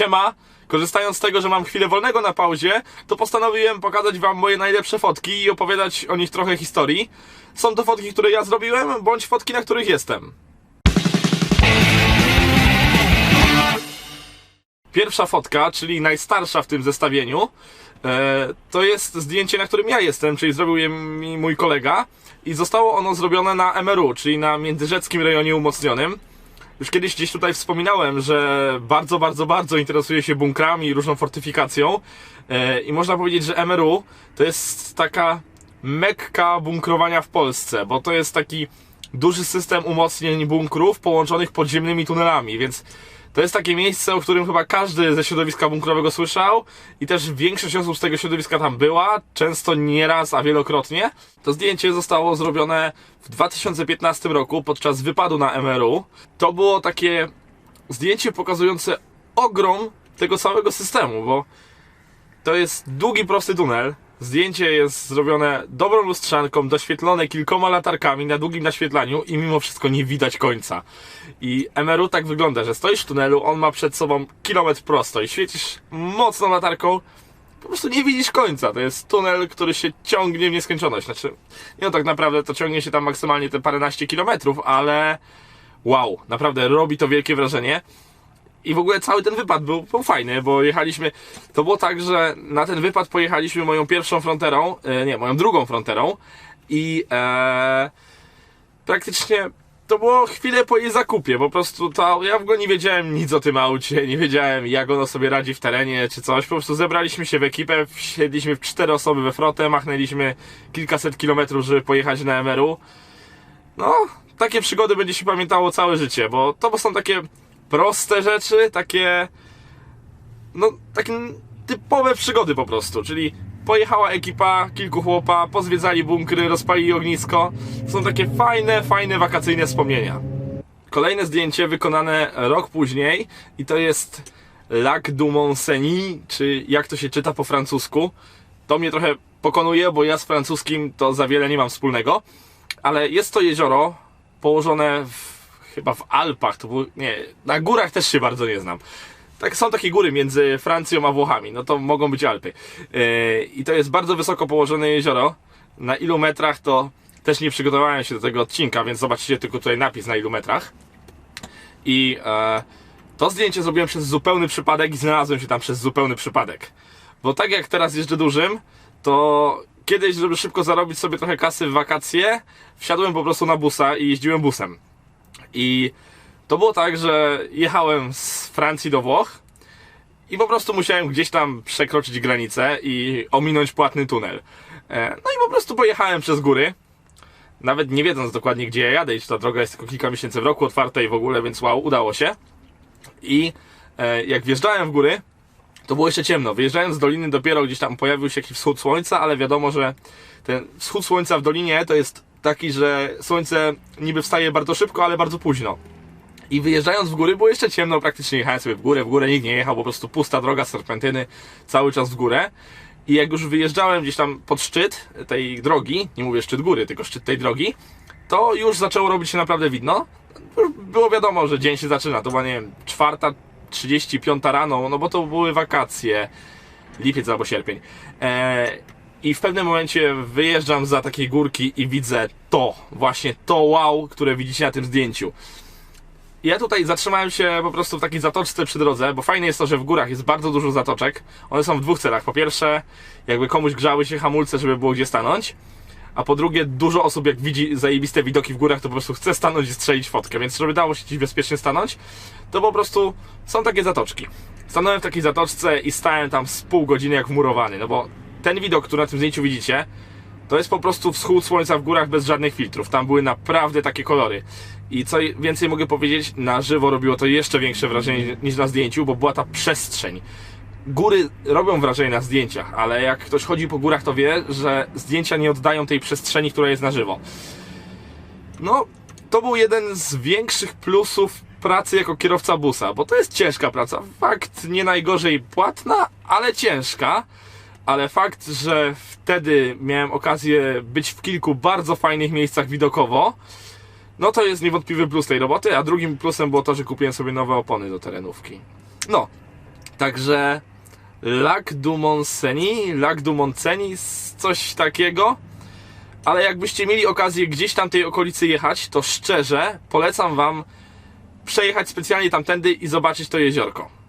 siema, korzystając z tego, że mam chwilę wolnego na pauzie, to postanowiłem pokazać wam moje najlepsze fotki i opowiadać o nich trochę historii. Są to fotki, które ja zrobiłem, bądź fotki, na których jestem. Pierwsza fotka, czyli najstarsza w tym zestawieniu, e, to jest zdjęcie, na którym ja jestem, czyli zrobił je mi mój kolega i zostało ono zrobione na MRU, czyli na Międzyrzeckim Rejonie Umocnionym. Już kiedyś gdzieś tutaj wspominałem, że bardzo, bardzo, bardzo interesuję się bunkrami i różną fortyfikacją. E, i można powiedzieć, że MRU to jest taka mekka bunkrowania w Polsce, bo to jest taki duży system umocnień bunkrów połączonych podziemnymi tunelami, więc to jest takie miejsce, o którym chyba każdy ze środowiska bunkrowego słyszał i też większość osób z tego środowiska tam była, często nie raz, a wielokrotnie. To zdjęcie zostało zrobione w 2015 roku podczas wypadu na MRU. To było takie zdjęcie pokazujące ogrom tego całego systemu, bo to jest długi, prosty tunel. Zdjęcie jest zrobione dobrą lustrzanką, doświetlone kilkoma latarkami na długim naświetlaniu i mimo wszystko nie widać końca. I MRU tak wygląda, że stoisz w tunelu, on ma przed sobą kilometr prosto i świecisz mocną latarką, po prostu nie widzisz końca. To jest tunel, który się ciągnie w nieskończoność. Znaczy, nie no tak naprawdę to ciągnie się tam maksymalnie te paręnaście kilometrów, ale wow, naprawdę robi to wielkie wrażenie. I w ogóle cały ten wypad był, był fajny, bo jechaliśmy. To było tak, że na ten wypad pojechaliśmy moją pierwszą fronterą, e, nie, moją drugą fronterą i e, praktycznie to było chwilę po jej zakupie. Po prostu to ja w ogóle nie wiedziałem nic o tym aucie, nie wiedziałem jak ono sobie radzi w terenie czy coś. Po prostu zebraliśmy się w ekipę, wsiedliśmy w cztery osoby we frotę, machnęliśmy kilkaset kilometrów, żeby pojechać na MRU. No, takie przygody będzie się pamiętało całe życie, bo to są takie proste rzeczy, takie no, takie typowe przygody po prostu, czyli pojechała ekipa, kilku chłopa, pozwiedzali bunkry, rozpalili ognisko. Są takie fajne, fajne wakacyjne wspomnienia. Kolejne zdjęcie wykonane rok później i to jest Lac du Mont-Cenis, czy jak to się czyta po francusku. To mnie trochę pokonuje, bo ja z francuskim to za wiele nie mam wspólnego, ale jest to jezioro położone w, chyba w Alpach, to było, nie, na górach też się bardzo nie znam. Tak, są takie góry między Francją a Włochami, no to mogą być Alpy. Yy, I to jest bardzo wysoko położone jezioro. Na ilu metrach to też nie przygotowałem się do tego odcinka, więc zobaczycie tylko tutaj napis na ilu metrach. I e, to zdjęcie zrobiłem przez zupełny przypadek i znalazłem się tam przez zupełny przypadek. Bo tak jak teraz jeżdżę dużym, to kiedyś, żeby szybko zarobić sobie trochę kasy w wakacje, wsiadłem po prostu na busa i jeździłem busem. I to było tak, że jechałem z Francji do Włoch i po prostu musiałem gdzieś tam przekroczyć granicę i ominąć płatny tunel. E, No i po prostu pojechałem przez góry. Nawet nie wiedząc dokładnie gdzie ja jadę i czy ta droga jest tylko kilka miesięcy w roku otwarta i w ogóle, więc wow, udało się. I e, jak wjeżdżałem w góry, to było jeszcze ciemno. Wyjeżdżając z doliny dopiero gdzieś tam pojawił się jakiś wschód słońca, ale wiadomo, że ten wschód słońca w dolinie to jest taki, że słońce niby wstaje bardzo szybko, ale bardzo późno. I wyjeżdżając w góry było jeszcze ciemno, praktycznie jechałem sobie w górę, w górę nikt nie jechał, po prostu pusta droga, serpentyny, cały czas w górę. I jak już wyjeżdżałem gdzieś tam pod szczyt tej drogi, nie mówię szczyt góry, tylko szczyt tej drogi, to już zaczęło robić się naprawdę widno. Było wiadomo, że dzień się zaczyna, to była, nie wiem, czwarta, 35 rano, no bo to były wakacje, lipiec albo sierpień. Eee, I w pewnym momencie wyjeżdżam za takiej górki i widzę to, właśnie to wow, które widzicie na tym zdjęciu. Ja tutaj zatrzymałem się po prostu w takiej zatoczce przy drodze, bo fajne jest to, że w górach jest bardzo dużo zatoczek. One są w dwóch celach. Po pierwsze, jakby komuś grzały się hamulce, żeby było gdzie stanąć. A po drugie, dużo osób jak widzi zajebiste widoki w górach, to po prostu chce stanąć i strzelić fotkę. Więc żeby dało się gdzieś bezpiecznie stanąć, to po prostu są takie zatoczki. Stanąłem w takiej zatoczce i stałem tam z pół godziny jak wmurowany. No bo ten widok, który na tym zdjęciu widzicie, to jest po prostu wschód słońca w górach bez żadnych filtrów. Tam były naprawdę takie kolory. I co więcej mogę powiedzieć, na żywo robiło to jeszcze większe wrażenie niż na zdjęciu, bo była ta przestrzeń. Góry robią wrażenie na zdjęciach, ale jak ktoś chodzi po górach, to wie, że zdjęcia nie oddają tej przestrzeni, która jest na żywo. No, to był jeden z większych plusów pracy jako kierowca busa, bo to jest ciężka praca. Fakt nie najgorzej płatna, ale ciężka. Ale fakt, że wtedy miałem okazję być w kilku bardzo fajnych miejscach widokowo, no to jest niewątpliwy plus tej roboty, a drugim plusem było to, że kupiłem sobie nowe opony do terenówki. No, Także Lac du Montseny, Lac du Montseny, coś takiego. Ale jakbyście mieli okazję gdzieś tam tej okolicy jechać, to szczerze polecam wam przejechać specjalnie tamtędy i zobaczyć to jeziorko.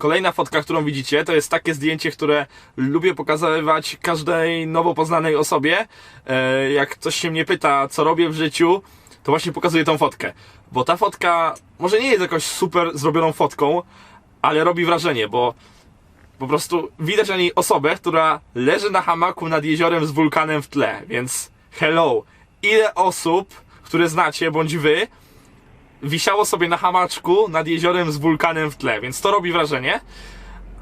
Kolejna fotka, którą widzicie, to jest takie zdjęcie, które lubię pokazywać każdej nowo poznanej osobie. E, Jak ktoś się mnie pyta, co robię w życiu, to właśnie pokazuję tą fotkę. Bo ta fotka może nie jest jakoś super zrobioną fotką, ale robi wrażenie, bo po prostu widać na niej osobę, która leży na hamaku nad jeziorem z wulkanem w tle, więc hello. Ile osób, które znacie, bądź wy, wisiało sobie na hamaczku nad jeziorem z wulkanem w tle, więc to robi wrażenie.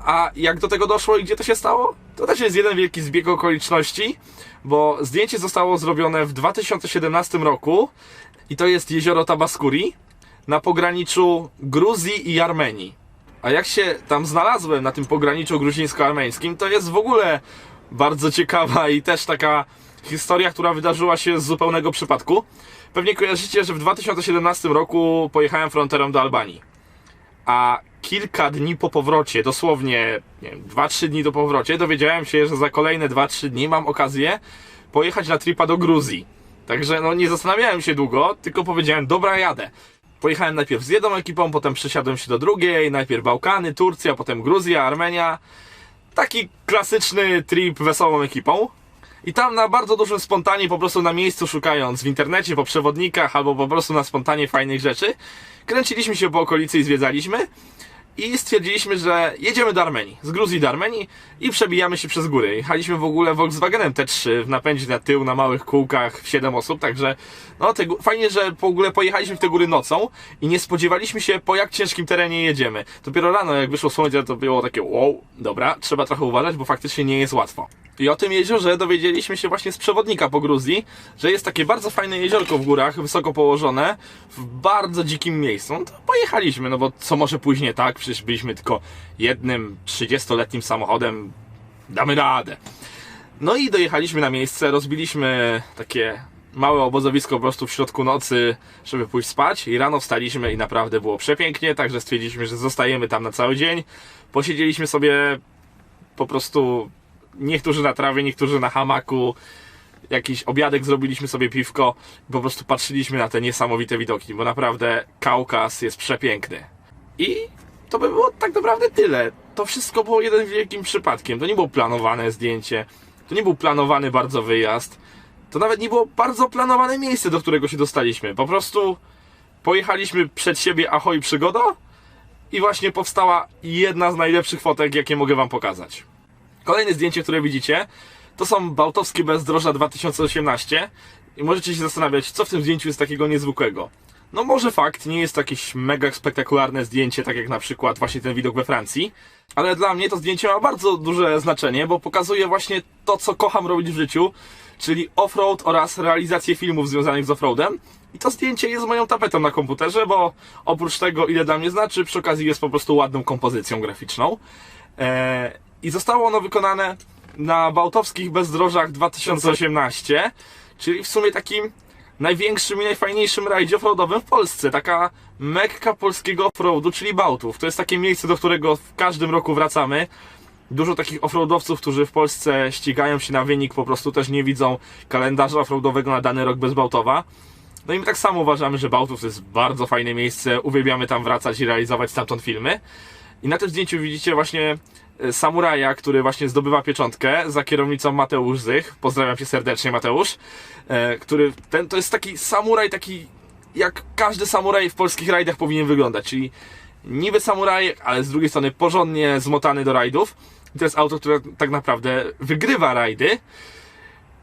A jak do tego doszło i gdzie to się stało? To też jest jeden wielki zbieg okoliczności, bo zdjęcie zostało zrobione w 2017 roku i to jest jezioro Tabaskuri na pograniczu Gruzji i Armenii. A jak się tam znalazłem na tym pograniczu gruzińsko-armeńskim, to jest w ogóle bardzo ciekawa i też taka historia, która wydarzyła się z zupełnego przypadku. Pewnie kojarzycie, że w 2017 roku pojechałem fronterem do Albanii. A kilka dni po powrocie, dosłownie nie wiem, 2-3 dni do powrocie, dowiedziałem się, że za kolejne 2-3 dni mam okazję pojechać na tripa do Gruzji. Także no nie zastanawiałem się długo, tylko powiedziałem, dobra jadę. Pojechałem najpierw z jedną ekipą, potem przesiadłem się do drugiej, najpierw Bałkany, Turcja, potem Gruzja, Armenia. Taki klasyczny trip wesołą ekipą. I tam na bardzo dużym spontanie, po prostu na miejscu szukając w internecie, po przewodnikach, albo po prostu na spontanie fajnych rzeczy, kręciliśmy się po okolicy i zwiedzaliśmy. I stwierdziliśmy, że jedziemy do Armenii, z Gruzji do Armenii i przebijamy się przez góry. Jechaliśmy w ogóle Volkswagenem T3 w napędzie na tył, na małych kółkach, w 7 osób, także no te, fajnie, że w ogóle pojechaliśmy w te góry nocą i nie spodziewaliśmy się po jak ciężkim terenie jedziemy. Dopiero rano jak wyszło słońce to było takie wow, dobra, trzeba trochę uważać, bo faktycznie nie jest łatwo. I o tym jeziorze dowiedzieliśmy się właśnie z przewodnika po Gruzji, że jest takie bardzo fajne jeziorko w górach, wysoko położone, w bardzo dzikim miejscu. No to pojechaliśmy, no bo co może pójść nie tak? Przecież byliśmy tylko jednym 30-letnim samochodem. Damy radę. No i dojechaliśmy na miejsce, rozbiliśmy takie małe obozowisko po prostu w środku nocy, żeby pójść spać i rano wstaliśmy i naprawdę było przepięknie, także stwierdziliśmy, że zostajemy tam na cały dzień. Posiedzieliśmy sobie po prostu niektórzy na trawie, niektórzy na hamaku. Jakiś obiadek zrobiliśmy sobie piwko i po prostu patrzyliśmy na te niesamowite widoki, bo naprawdę Kaukaz jest przepiękny. I to by było tak naprawdę tyle. To wszystko było jeden wielkim przypadkiem. To nie było planowane zdjęcie, to nie był planowany bardzo wyjazd, to nawet nie było bardzo planowane miejsce, do którego się dostaliśmy. Po prostu pojechaliśmy przed siebie ahoj przygoda i właśnie powstała jedna z najlepszych fotek, jakie mogę wam pokazać. Kolejne zdjęcie, które widzicie, to są Bałtowskie Bezdroża 2018 i możecie się zastanawiać, co w tym zdjęciu jest takiego niezwykłego. No może fakt, nie jest to jakieś mega spektakularne zdjęcie, tak jak na przykład właśnie ten widok we Francji, ale dla mnie to zdjęcie ma bardzo duże znaczenie, bo pokazuje właśnie to, co kocham robić w życiu, czyli offroad oraz realizację filmów związanych z offroadem. I to zdjęcie jest moją tapetą na komputerze, bo oprócz tego, ile dla mnie znaczy, przy okazji jest po prostu ładną kompozycją graficzną. Eee, I zostało ono wykonane na Bałtowskich Bezdrożach 2018, czyli w sumie takim największym i najfajniejszym rajdzie offroadowym w Polsce. Taka mekka polskiego offroadu, czyli Bałtów. To jest takie miejsce, do którego w każdym roku wracamy. Dużo takich offroadowców, którzy w Polsce ścigają się na wynik, po prostu też nie widzą kalendarza offroadowego na dany rok bez Bałtowa. No i my tak samo uważamy, że Bałtów to jest bardzo fajne miejsce, uwielbiamy tam wracać i realizować stamtąd filmy. I na tym zdjęciu widzicie właśnie samuraja, który właśnie zdobywa pieczątkę za kierownicą Mateusz Zych. Pozdrawiam cię serdecznie, Mateusz. E, Który, ten, to jest taki samuraj, taki jak każdy samuraj w polskich rajdach powinien wyglądać, czyli niby samuraj, ale z drugiej strony porządnie zmotany do rajdów. I to jest auto, które tak naprawdę wygrywa rajdy.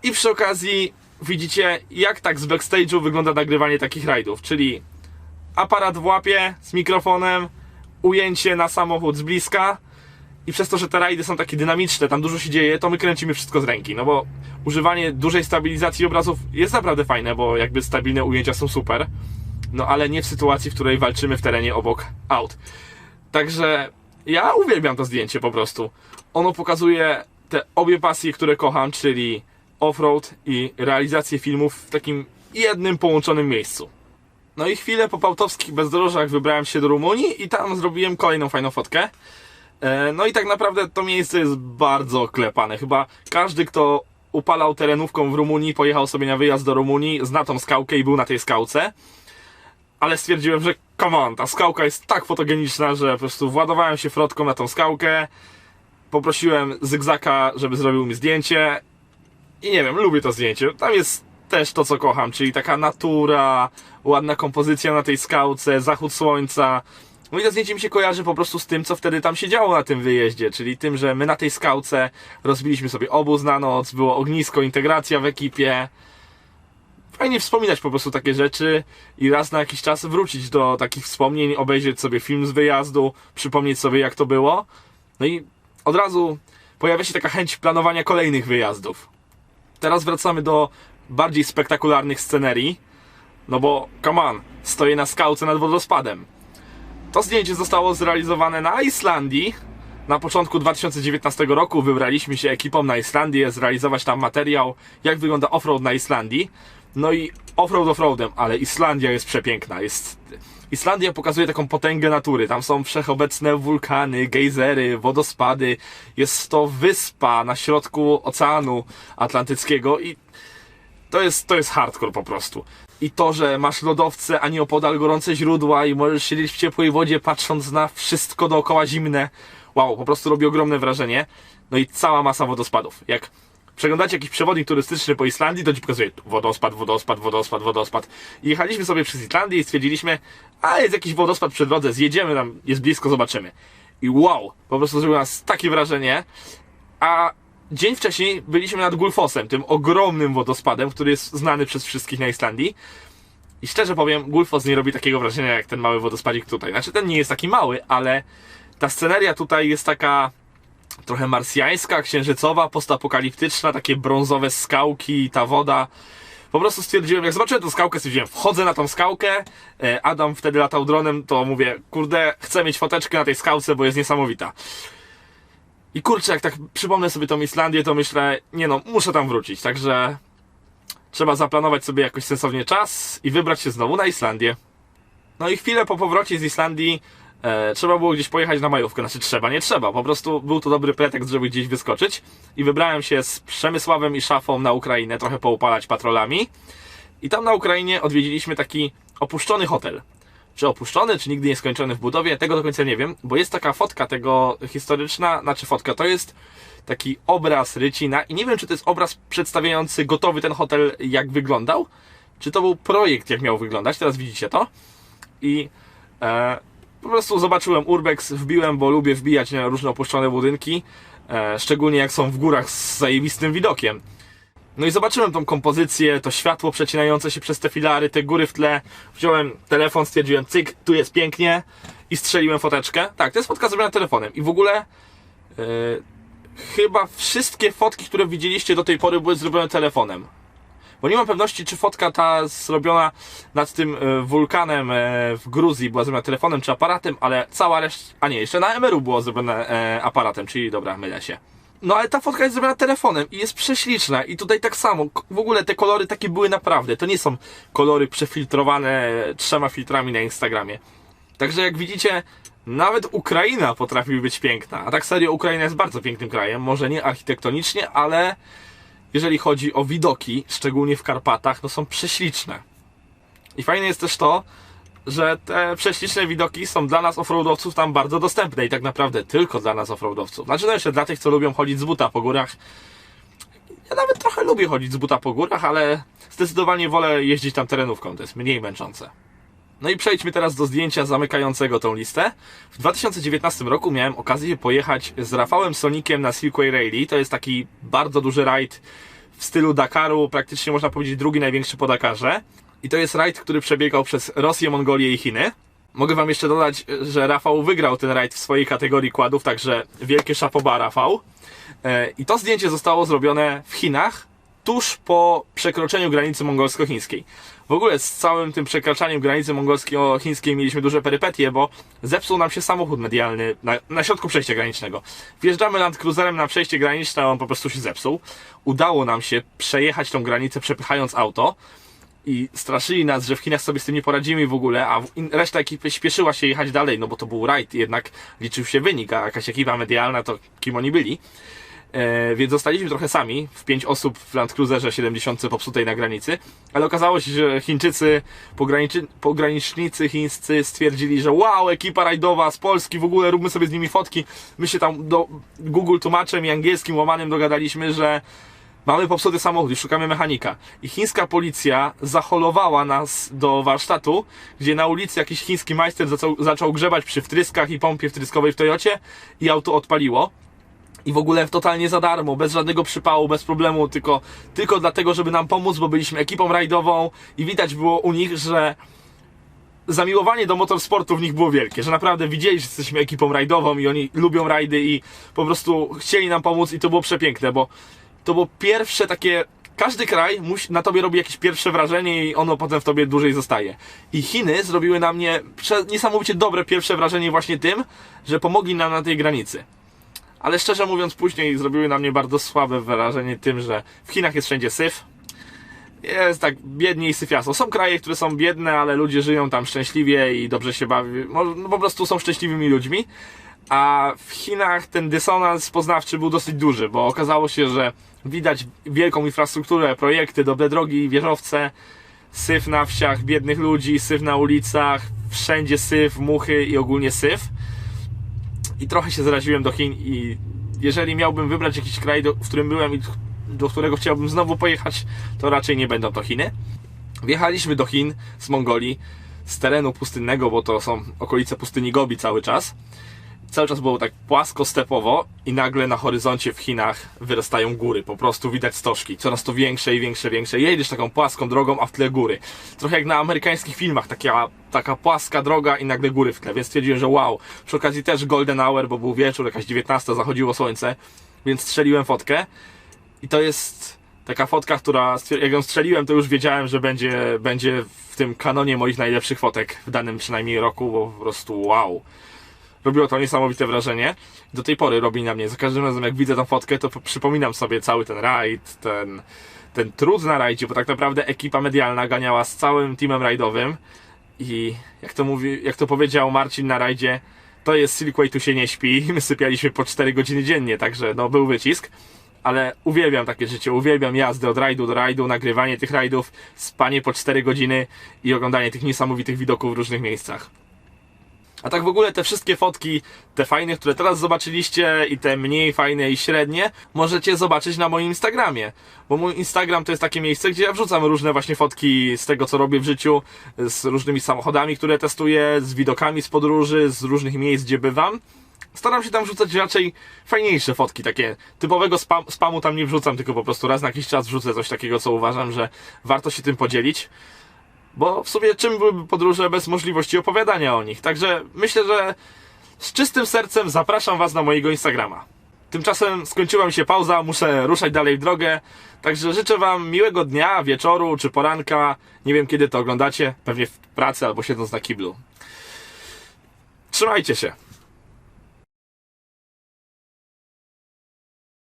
I przy okazji widzicie, jak tak z backstage'u wygląda nagrywanie takich rajdów, czyli aparat w łapie z mikrofonem, ujęcie na samochód z bliska i przez to, że te rajdy są takie dynamiczne, tam dużo się dzieje, to my kręcimy wszystko z ręki, no bo używanie dużej stabilizacji obrazów jest naprawdę fajne, bo jakby stabilne ujęcia są super, no ale nie w sytuacji, w której walczymy w terenie obok aut. Także ja uwielbiam to zdjęcie po prostu. Ono pokazuje te obie pasje, które kocham, czyli offroad i realizację filmów w takim jednym połączonym miejscu. No i chwilę po pałtowskich bezdrożach wybrałem się do Rumunii i tam zrobiłem kolejną fajną fotkę. E, No i tak naprawdę to miejsce jest bardzo oklepane. Chyba każdy, kto upalał terenówką w Rumunii, pojechał sobie na wyjazd do Rumunii, zna tą skałkę i był na tej skałce. Ale stwierdziłem, że come on, ta skałka jest tak fotogeniczna, że po prostu władowałem się frotką na tą skałkę, poprosiłem Zygzaka, żeby zrobił mi zdjęcie i nie wiem, lubię to zdjęcie. Tam jest też to, co kocham, czyli taka natura, ładna kompozycja na tej skałce, zachód słońca. No i to zdjęcie mi się kojarzy po prostu z tym, co wtedy tam się działo na tym wyjeździe, czyli tym, że my na tej skałce rozbiliśmy sobie obóz na noc, było ognisko, integracja w ekipie. Fajnie wspominać po prostu takie rzeczy i raz na jakiś czas wrócić do takich wspomnień, obejrzeć sobie film z wyjazdu, przypomnieć sobie jak to było. No i od razu pojawia się taka chęć planowania kolejnych wyjazdów. Teraz wracamy do bardziej spektakularnych scenerii. No bo, come on, stoję na skałce nad wodospadem. To zdjęcie zostało zrealizowane na Islandii. Na początku 2019 roku wybraliśmy się ekipą na Islandię, zrealizować tam materiał, jak wygląda offroad na Islandii. No i offroad offroadem, ale Islandia jest przepiękna. Jest... Islandia pokazuje taką potęgę natury. Tam są wszechobecne wulkany, gejzery, wodospady. Jest to wyspa na środku Oceanu Atlantyckiego i to jest, to jest hardcore po prostu. I to, że masz lodowce, a nie opodal gorące źródła i możesz siedzieć w ciepłej wodzie, patrząc na wszystko dookoła zimne. Wow, po prostu robi ogromne wrażenie. No i cała masa wodospadów. Jak przeglądacie jakiś przewodnik turystyczny po Islandii, to ci pokazuje wodospad, wodospad, wodospad, wodospad. I jechaliśmy sobie przez Islandię i stwierdziliśmy, a jest jakiś wodospad przy drodze, zjedziemy tam, jest blisko, zobaczymy. I wow, po prostu zrobiło nas takie wrażenie. A dzień wcześniej byliśmy nad Gulfosem, tym ogromnym wodospadem, który jest znany przez wszystkich na Islandii. I szczerze powiem, Gulfos nie robi takiego wrażenia jak ten mały wodospadzik tutaj. Znaczy, ten nie jest taki mały, ale ta sceneria tutaj jest taka trochę marsjańska, księżycowa, postapokaliptyczna, takie brązowe skałki, ta woda. Po prostu stwierdziłem, jak zobaczyłem tę skałkę, stwierdziłem, wchodzę na tą skałkę. E, Adam wtedy latał dronem, to mówię, kurde, chcę mieć foteczkę na tej skałce, bo jest niesamowita. I kurczę, jak tak przypomnę sobie tą Islandię, to myślę, nie no, muszę tam wrócić, także trzeba zaplanować sobie jakoś sensownie czas i wybrać się znowu na Islandię. No i chwilę po powrocie z Islandii e, trzeba było gdzieś pojechać na majówkę. Znaczy trzeba, nie trzeba. Po prostu był to dobry pretekst, żeby gdzieś wyskoczyć. I wybrałem się z Przemysławem i Szafą na Ukrainę, trochę poupalać patrolami. I tam na Ukrainie odwiedziliśmy taki opuszczony hotel. Czy opuszczony, czy nigdy nie skończony w budowie, tego do końca nie wiem, bo jest taka fotka tego historyczna, znaczy fotka, to jest taki obraz Rycina i nie wiem, czy to jest obraz przedstawiający gotowy ten hotel, jak wyglądał, czy to był projekt, jak miał wyglądać, teraz widzicie to. I e, po prostu zobaczyłem Urbex, wbiłem, bo lubię wbijać na różne opuszczone budynki, e, szczególnie jak są w górach z zajebistym widokiem. No i zobaczyłem tą kompozycję, to światło przecinające się przez te filary, te góry w tle. Wziąłem telefon, stwierdziłem, cyk, tu jest pięknie i strzeliłem foteczkę. Tak, to jest fotka zrobiona telefonem i w ogóle yy, chyba wszystkie fotki, które widzieliście do tej pory były zrobione telefonem. Bo nie mam pewności, czy fotka ta zrobiona nad tym e, wulkanem e, w Gruzji była zrobiona telefonem czy aparatem, ale cała reszta... A nie, jeszcze na MRU było zrobione aparatem, czyli dobra, mylę się. No ale ta fotka jest zrobiona telefonem i jest prześliczna. I tutaj tak samo, w ogóle te kolory takie były naprawdę, to nie są kolory przefiltrowane trzema filtrami na Instagramie. Także jak widzicie, nawet Ukraina potrafi być piękna, a tak serio Ukraina jest bardzo pięknym krajem, może nie architektonicznie, ale jeżeli chodzi o widoki, szczególnie w Karpatach, no są prześliczne. I fajne jest też to, że te prześliczne widoki są dla nas offroadowców tam bardzo dostępne i tak naprawdę tylko dla nas offroadowców. Znaczy no jeszcze dla tych, co lubią chodzić z buta po górach. Ja nawet trochę lubię chodzić z buta po górach, ale zdecydowanie wolę jeździć tam terenówką, to jest mniej męczące. No i przejdźmy teraz do zdjęcia zamykającego tą listę. W 2019 roku miałem okazję pojechać z Rafałem Sonikiem na Silkway Rally. To jest taki bardzo duży rajd w stylu Dakaru, praktycznie można powiedzieć drugi największy po Dakarze. I to jest rajd, który przebiegał przez Rosję, Mongolię i Chiny. Mogę wam jeszcze dodać, że Rafał wygrał ten rajd w swojej kategorii kładów, także wielkie szapoba Rafał. E, I to zdjęcie zostało zrobione w Chinach, tuż po przekroczeniu granicy mongolsko-chińskiej. W ogóle z całym tym przekraczaniem granicy mongolsko-chińskiej mieliśmy duże perypetie, bo zepsuł nam się samochód medialny na, na środku przejścia granicznego. Wjeżdżamy Land Cruiserem na przejście graniczne, on po prostu się zepsuł. Udało nam się przejechać tą granicę przepychając auto. I straszyli nas, że w Chinach sobie z tym nie poradzimy w ogóle, a reszta ekipy śpieszyła się jechać dalej, no bo to był rajd, jednak liczył się wynik, a jakaś ekipa medialna to kim oni byli. E, więc zostaliśmy trochę sami, w pięć osób w Land Cruiserze 70 popsutej na granicy, ale okazało się, że Chińczycy, pogranicznicy chińscy stwierdzili, że wow, ekipa rajdowa z Polski, w ogóle róbmy sobie z nimi fotki. My się tam do Google tłumaczem i angielskim łamanym dogadaliśmy, że mamy popsuty samochód i szukamy mechanika. I chińska policja zaholowała nas do warsztatu, gdzie na ulicy jakiś chiński majster zaczął, zaczął grzebać przy wtryskach i pompie wtryskowej w Toyocie i auto odpaliło. I w ogóle totalnie za darmo, bez żadnego przypału, bez problemu, tylko, tylko dlatego, żeby nam pomóc, bo byliśmy ekipą rajdową i widać było u nich, że zamiłowanie do motorsportu w nich było wielkie, że naprawdę widzieli, że jesteśmy ekipą rajdową i oni lubią rajdy i po prostu chcieli nam pomóc i to było przepiękne, bo to było pierwsze takie. Każdy kraj na tobie robi jakieś pierwsze wrażenie i ono potem w tobie dłużej zostaje. I Chiny zrobiły na mnie niesamowicie dobre pierwsze wrażenie właśnie tym, że pomogli nam na tej granicy. Ale szczerze mówiąc, później zrobiły na mnie bardzo słabe wrażenie tym, że w Chinach jest wszędzie syf. Jest tak biednie i syfiaso. Są kraje, które są biedne, ale ludzie żyją tam szczęśliwie i dobrze się bawią. No po prostu są szczęśliwymi ludźmi. A w Chinach ten dysonans poznawczy był dosyć duży, bo okazało się, że widać wielką infrastrukturę, projekty, dobre drogi, wieżowce, syf na wsiach, biednych ludzi, syf na ulicach, wszędzie syf, muchy i ogólnie syf. I trochę się zaraziłem do Chin i jeżeli miałbym wybrać jakiś kraj, do, w którym byłem i do którego chciałbym znowu pojechać, to raczej nie będą to Chiny. Wjechaliśmy do Chin z Mongolii, z terenu pustynnego, bo to są okolice pustyni Gobi cały czas. Cały czas było tak płasko, stepowo i nagle na horyzoncie w Chinach wyrastają góry. Po prostu widać stożki, coraz to większe i większe, większe. Jedziesz taką płaską drogą, a w tle góry. Trochę jak na amerykańskich filmach, taka, taka płaska droga i nagle góry w tle. Więc stwierdziłem, że wow. Przy okazji też golden hour, bo był wieczór, jakaś 19, zachodziło słońce. Więc strzeliłem fotkę. I to jest taka fotka, która jak ją strzeliłem, to już wiedziałem, że będzie, będzie w tym kanonie moich najlepszych fotek w danym przynajmniej roku, bo po prostu wow. Robiło to niesamowite wrażenie. Do tej pory robi na mnie. Za każdym razem, jak widzę tą fotkę, to po- przypominam sobie cały ten rajd, ten, ten trud na rajdzie, bo tak naprawdę ekipa medialna ganiała z całym teamem rajdowym. I jak to mówi, jak to powiedział Marcin na rajdzie, to jest Silkway, tu się nie śpi. My sypialiśmy po 4 godziny dziennie, także no był wycisk. Ale uwielbiam takie życie, uwielbiam jazdę od rajdu do rajdu, nagrywanie tych rajdów, spanie po 4 godziny i oglądanie tych niesamowitych widoków w różnych miejscach. A tak w ogóle te wszystkie fotki, te fajne, które teraz zobaczyliście i te mniej fajne i średnie, możecie zobaczyć na moim Instagramie. Bo mój Instagram to jest takie miejsce, gdzie ja wrzucam różne właśnie fotki z tego, co robię w życiu, z różnymi samochodami, które testuję, z widokami z podróży, z różnych miejsc, gdzie bywam. Staram się tam wrzucać raczej fajniejsze fotki, takie typowego spam, spamu tam nie wrzucam, tylko po prostu raz na jakiś czas wrzucę coś takiego, co uważam, że warto się tym podzielić. Bo w sumie czym byłyby podróże bez możliwości opowiadania o nich? Także myślę, że z czystym sercem zapraszam Was na mojego Instagrama. Tymczasem skończyła mi się pauza, muszę ruszać dalej w drogę. Także życzę Wam miłego dnia, wieczoru czy poranka. Nie wiem kiedy to oglądacie, pewnie w pracy albo siedząc na kiblu. Trzymajcie się.